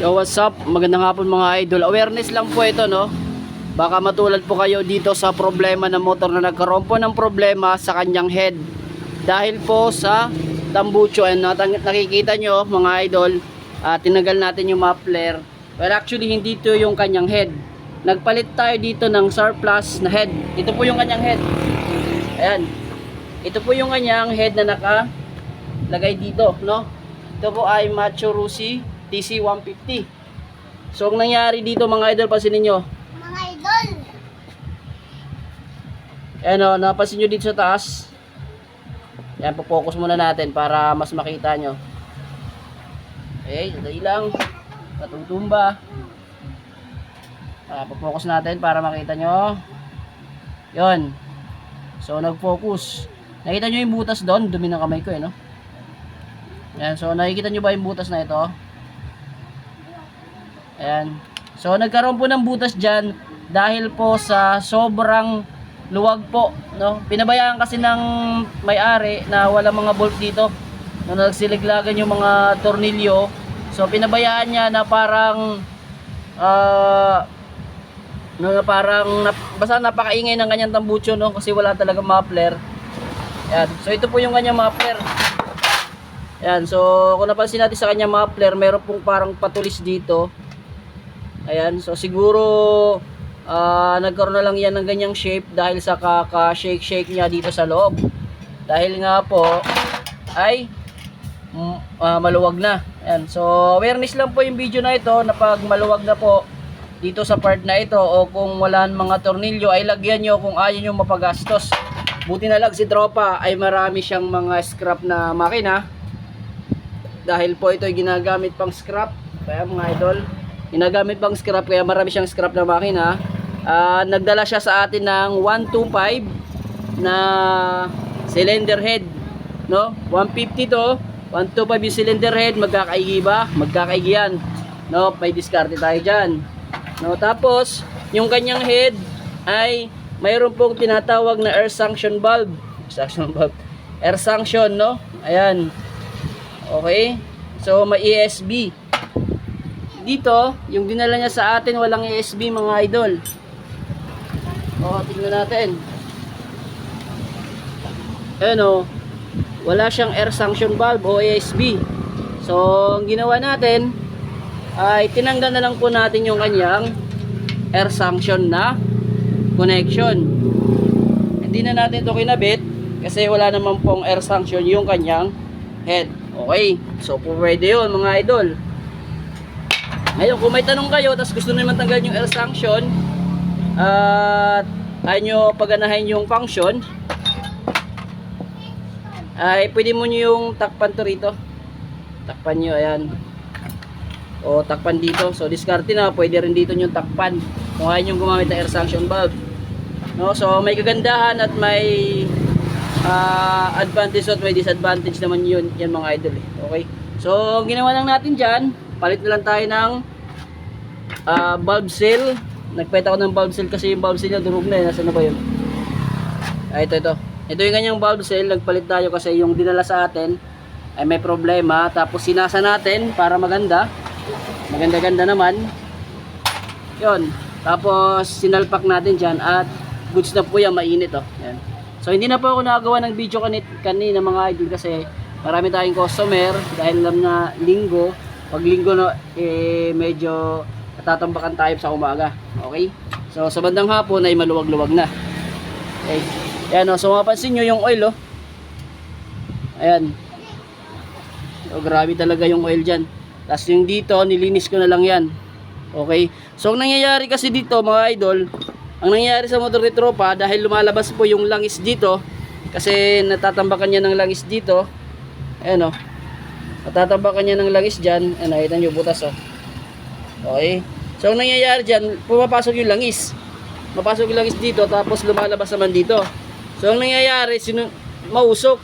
Yo, what's up? Magandang hapon mga idol. Awareness lang po ito, no? Baka matulad po kayo dito sa problema ng motor na nagkaroon po ng problema sa kanyang head. Dahil po sa tambucho, and nakikita nyo mga idol, ah, tinagal natin yung muffler. Well, actually, hindi ito yung kanyang head. Nagpalit tayo dito ng surplus na head. Ito po yung kanyang head. Ayan. Ito po yung kanyang head na nakalagay dito, no? Ito po ay Macho Rusi TC150. So, ang nangyari dito mga idol, pansinin nyo. Mga idol! Ayan o, napansin nyo dito sa taas. Ayan, focus muna natin para mas makita nyo. Okay, dali lang. Natutumba. Ah, focus natin para makita nyo. Yon. So, nag-focus. Nakita nyo yung butas doon? Dumi ng kamay ko eh, no? Ayan, so nakikita nyo ba yung butas na ito? Ayan. So, nagkaroon po ng butas dyan dahil po sa sobrang luwag po, no? Pinabayaan kasi ng may-ari na wala mga bolt dito. No, nagsiliglagan yung mga tornilyo. So, pinabayaan niya na parang ah no, na parang nap, basta napakaingay ng kanyang tambucho no kasi wala talaga muffler. Ayan. So, ito po yung kanyang muffler. Ayan, so kung napansin natin sa kanya muffler, meron pong parang patulis dito. Ayan, so siguro ah, nagkaroon na lang yan ng ganyang shape dahil sa kaka-shake-shake niya dito sa loob. Dahil nga po ay ah, maluwag na. Ayan, so awareness lang po yung video na ito na pag maluwag na po dito sa part na ito o kung wala mga tornilyo ay lagyan nyo kung ayaw nyo mapagastos. Buti na lang si Tropa ay marami siyang mga scrap na makina dahil po ito ay ginagamit pang scrap kaya mga idol ginagamit pang scrap kaya marami siyang scrap na makina. Ah, nagdala siya sa atin ng 125 na cylinder head no? 150 to 125 yung cylinder head magkakaigi ba? Magkakaigi yan no? May diskarte tayo dyan no? Tapos yung kanyang head ay mayroon pong tinatawag na air sanction valve sanction valve air sanction no? Ayan. Okay? So, may ESB. Dito, yung dinala niya sa atin, walang ESB mga idol. O, tingnan natin. Ayan o. Wala siyang air sanction valve o ESB. So, ang ginawa natin, ay tinanggal na lang po natin yung kanyang air sanction na connection. Hindi na natin ito kinabit kasi wala naman pong air sanction yung kanyang head. Okay. So, pwede yun mga idol. Ngayon, kung may tanong kayo, tapos gusto naman tanggalin yung air sanction, at ayaw nyo paganahin yung function, ay pwede mo nyo yung takpan to rito. Takpan nyo, ayan. O takpan dito. So, diskarte na, pwede rin dito yung takpan. Kung ayaw nyo gumamit ng air sanction valve. No, so may kagandahan at may ah, advantage at may disadvantage naman yun yan mga idol eh. okay so ginawa lang natin dyan palit na lang tayo ng ah, bulb seal. Nagpeta ako ng bulb seal kasi yung bulb seal niya durog na eh. Nasa na ba yun? Ah, ito ito. Ito yung kanyang bulb seal. Nagpalit tayo kasi yung dinala sa atin ay may problema. Tapos sinasa natin para maganda. Maganda ganda naman. Yun. Tapos sinalpak natin dyan at goods na po yan. Mainit oh. Yan. So hindi na po ako nakagawa ng video kanit kanina mga idol kasi marami tayong customer dahil alam na linggo, pag linggo na eh medyo natatambakan tayo sa umaga. Okay? So sa bandang hapon ay maluwag-luwag na. Okay. Ayan o, so mapansin nyo yung oil oh. Ayan. So grabe talaga yung oil dyan. Tapos yung dito, nilinis ko na lang yan. Okay? So ang nangyayari kasi dito mga idol, ang nangyayari sa motor ni Tropa dahil lumalabas po yung langis dito kasi natatambakan niya ng langis dito. Ayan oh. Natatambakan niya ng langis diyan. Ayan, nakita niyo butas oh. Okay. So ang nangyayari diyan, pumapasok yung langis. Mapasok yung langis dito tapos lumalabas naman dito. So ang nangyayari, sinu mausok.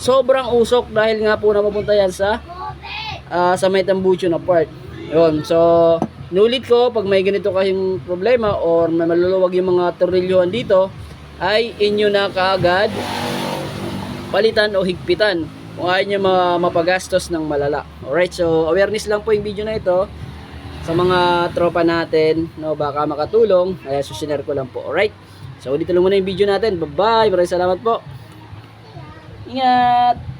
Sobrang usok dahil nga po napupunta yan sa ah, sa may tambucho na part. Yun. So, nulit ko, pag may ganito kayong problema or may maluluwag yung mga tornilyohan dito, ay inyo na kaagad palitan o higpitan kung ayaw nyo ma- mapagastos ng malala. Alright, so awareness lang po yung video na ito sa mga tropa natin, no, baka makatulong. Kaya susinare ko lang po. Alright? So, dito lang muna yung video natin. Bye-bye. Maraming salamat po. Ingat!